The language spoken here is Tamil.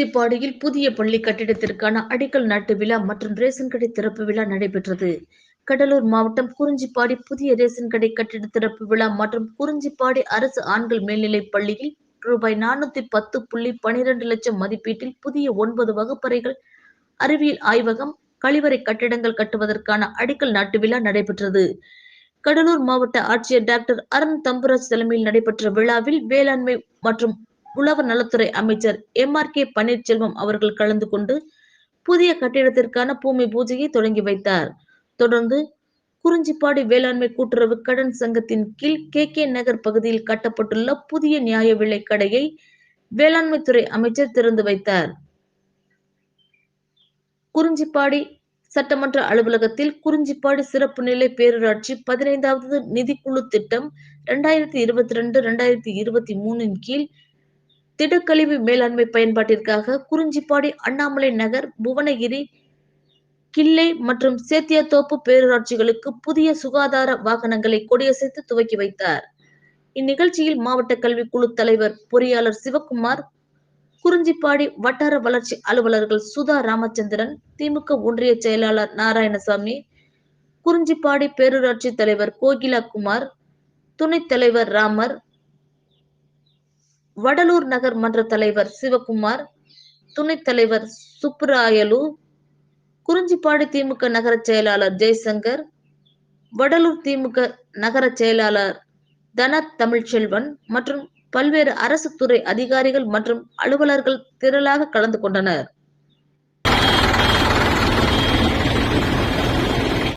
குறிஞ்சிப்பாடியில் புதிய பள்ளி கட்டிடத்திற்கான அடிக்கல் நாட்டு விழா மற்றும் ரேஷன் கடை திறப்பு விழா நடைபெற்றது. கடலூர் மாவட்டம் குறிஞ்சிப்பாடி புதிய ரேஷன் கடை கட்டிட திறப்பு விழா மற்றும் குறிஞ்சிப்பாடி அரசு ஆண்கள் மேல்நிலைப் பள்ளியில் ரூபாய் நானூத்தி பத்து புள்ளி பனிரெண்டு லட்சம் மதிப்பீட்டில் புதிய ஒன்பது வகுப்பறைகள் அறிவியல் ஆய்வகம் கழிவறை கட்டிடங்கள் கட்டுவதற்கான அடிக்கல் நாட்டு விழா நடைபெற்றது. கடலூர் மாவட்ட ஆட்சியர் டாக்டர் அருண் தம்புராஜ் தலைமையில் நடைபெற்ற விழாவில் வேளாண்மை மற்றும் உழவர் நலத்துறை அமைச்சர் எம் ஆர் கே பன்னீர்செல்வம் அவர்கள் கலந்து கொண்டு புதிய கட்டிடத்திற்கான பூமி பூஜையை தொடங்கி வைத்தார். தொடர்ந்து குறிஞ்சிப்பாடி வேளாண்மை கூட்டுறவு கடன் சங்கத்தின் கீழ் கே கே நகர் பகுதியில் கட்டப்பட்டுள்ள புதிய நியாய விலை கடையை வேளாண்மைத்துறை அமைச்சர் திறந்து வைத்தார். குறிஞ்சிப்பாடி சட்டமன்ற அலுவலகத்தில் குறிஞ்சிப்பாடி சிறப்பு நிலை பேரூராட்சி பதினைந்தாவது நிதிக்குழு திட்டம் இரண்டாயிரத்தி இருபத்தி ரெண்டு இரண்டாயிரத்தி இருபத்தி மூணின் கீழ் திடக்கழிவு மேலாண்மை பயன்பாட்டிற்காக குறிஞ்சிப்பாடி அண்ணாமலை நகர் புவனகிரி கிள்ளை மற்றும் சேத்தியாத்தோப்பு பேரூராட்சிகளுக்கு புதிய சுகாதார வாகனங்களை கொடியசைத்து துவக்கி வைத்தார். இந்நிகழ்ச்சியில் மாவட்ட கல்விக்குழு தலைவர் பொறியாளர் சிவக்குமார் குறிஞ்சிப்பாடி வட்டார வளர்ச்சி அலுவலர்கள் சுதா ராமச்சந்திரன் திமுக ஒன்றிய செயலாளர் நாராயணசாமி குறிஞ்சிப்பாடி பேரூராட்சி தலைவர் கோகிலா குமார் துணைத் தலைவர் ராமர் வடலூர் நகர் மன்ற தலைவர் சிவகுமார் துணைத் தலைவர் சுப்புராயலு குறிஞ்சிப்பாடி திமுக நகர செயலாளர் ஜெய்சங்கர் வடலூர் திமுக நகர செயலாளர் தன தமிழ்ச்செல்வன் மற்றும் பல்வேறு அரசு துறை அதிகாரிகள் மற்றும் அலுவலர்கள் திரளாக கலந்து கொண்டனர்.